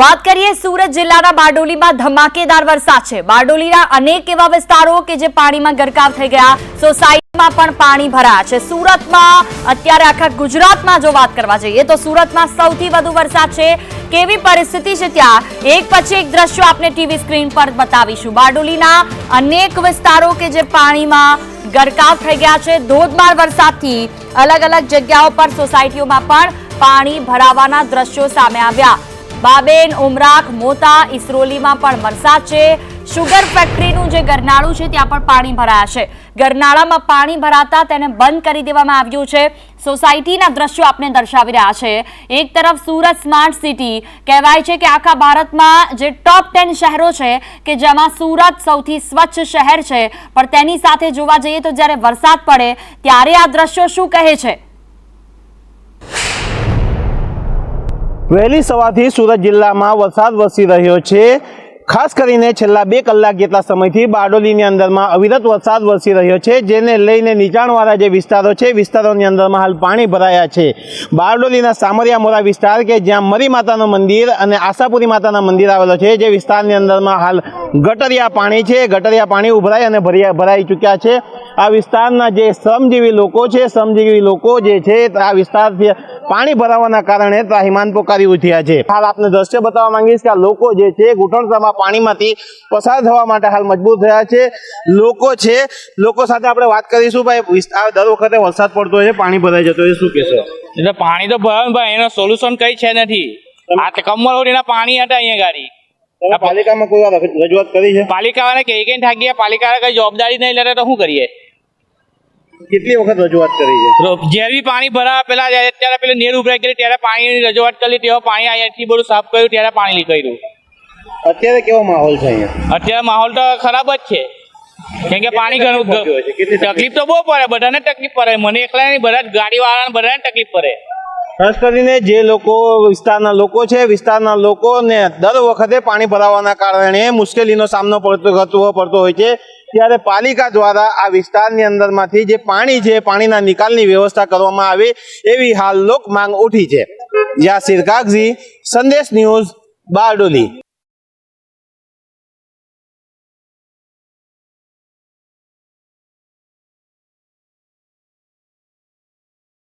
વાત કરીએ સુરત જિલ્લાના બારડોલીમાં ધમાકેદાર વરસાદ છે. બારડોલીના અનેક એવા વિસ્તારો કે જે પાણીમાં ગરકાવ થઈ ગયા. સોસાયટીમાં પણ પાણી ભરાયા છે. સુરતમાં અત્યારે આખા ગુજરાતમાં જો વાત કરવા જઈએ તો સુરતમાં સૌથી વધુ વરસાદ છે. કેવી પરિસ્થિતિ છે ત્યાં? એક પછી એક દ્રશ્યો આપને ટીવી સ્ક્રીન પર બતાવીશું. બારડોલીના અનેક વિસ્તારો કે જે પાણીમાં ગરકાવ થઈ ગયા છે. ધોધમાર વરસાદથી અલગ અલગ જગ્યાઓ પર સોસાયટીઓમાં પણ પાણી ભરાવાના દ્રશ્યો સામે આવ્યા. બાબેન ઉમરાખ મોતા, ઇસરોલીમાં પણ વરસાદ છે. શુગર ફેક્ટરીનું જે ગરનાળું છે, ત્યાં પણ પાણી ભરાયા છે. ગરનાળામાં પાણી ભરાતા તેને બંધ કરી દેવામાં આવ્યું છે. સોસાયટીના દ્રશ્યો આપને દર્શાવી રહ્યા છે. એક તરફ સુરત સ્માર્ટ સિટી કહેવાય છે કે આખા ભારતમાં જે ટોપ ટેન શહેરો છે, કે જેમાં સુરત સૌથી સ્વચ્છ શહેર છે. પણ તેની સાથે જોવા જઈએ તો જ્યારે વરસાદ પડે, ત્યારે આ દ્રશ્યો શું કહે છે? વહેલી સવારથી સુરત જિલ્લામાં વરસાદ વરસી રહ્યો છે. ખાસ કરીને છેલ્લા બે કલાક જેટલા સમયથી બારડોલીની અંદરમાં અવિરત વરસાદ વરસી રહ્યો છે, જેને લઈને નીચાણવાળા જે વિસ્તારો છે, વિસ્તારોની અંદરમાં હાલ પાણી ભરાયા છે. બારડોલીના સામરિયામોરા વિસ્તાર કે જ્યાં મરી માતાનું મંદિર અને આશાપુરી માતાના મંદિર આવેલો છે, જે વિસ્તારની અંદરમાં હાલ ગટરિયા પાણી છે, ગટરિયા પાણી ઉભરાઈ અને ભર્યા ભરાઈ ચૂક્યા છે. આ વિસ્તારના જે શ્રમજીવી લોકો છે, શ્રમજીવી લોકો જે છે, આ વિસ્તારથી પાણી ભરાવાના કારણે ત્રાહિમાન પોકારી ઉઠ્યા છે. હાલ આપને દ્રશ્ય બતાવવા માંગીશ કે આ લોકો જે છે ઘૂંટણસામાં પાણીમાંથી પસાર થવા માટે હાલ મજબૂર થયા છે. લોકો છે, લોકો સાથે આપણે વાત કરીશું ભાઈ વિસ્તાર દર વખતે વરસાદ પડતો હોય છે, પાણી ભરાઈ જતો હોય શું કહેશો? એટલે પાણી તો ભરાયું ભાઈ એનો સોલ્યુશન કઈ છે નથી. આ કમર પાણી હતા અહીંયા ગાડી. પાલિકામાં કોઈ વાર રજૂઆત કરી છે? પાલિકાવાળાને કઈ કઈ થાકી ગયા પાલિકાવાળા કઈ જવાબદારી નહીં લેતા તો શું કરીએ? કેટલી વખત રજૂઆત કરી છે? રો- જ્યારે બી પાણી ભરાવા પેલા જાય ત્યારે પેલું નેર ઉભરાઈ ગયેલી ત્યારે પાણીની રજૂઆત કરી તેઓ પાણી અહીંયાથી બધું સાફ કર્યું ત્યારે પાણી નીકળ્યું અત્યારે કેવો માહોલ છે અહીંયા? અત્યારે માહોલ તો ખરાબ જ છે. કેમ કે પાણી ઘણું તકલીફ પડતી હોય છે? કેટલી તકલીફ? તકલીફ તો બહુ પડે બધાને તકલીફ પડે. મને એકલા નહીં બધા ગાડીવાળાને બધાને તકલીફ પડે. ખાસ કરીને જે લોકો વિસ્તારના લોકો છે, વિસ્તારના લોકોને દર વખતે પાણી ભરાવાના કારણે મુશ્કેલીનો સામનો પડતો પડતો હોય છે. ત્યારે પાલિકા દ્વારા આ વિસ્તારની અંદરમાંથી જે પાણી છે, પાણીના નિકાલની વ્યવસ્થા કરવામાં આવે એવી હાલ લોક માંગ ઉઠી છે. યાસિર કાગઝી સંદેશ ન્યૂઝ બારડોલી.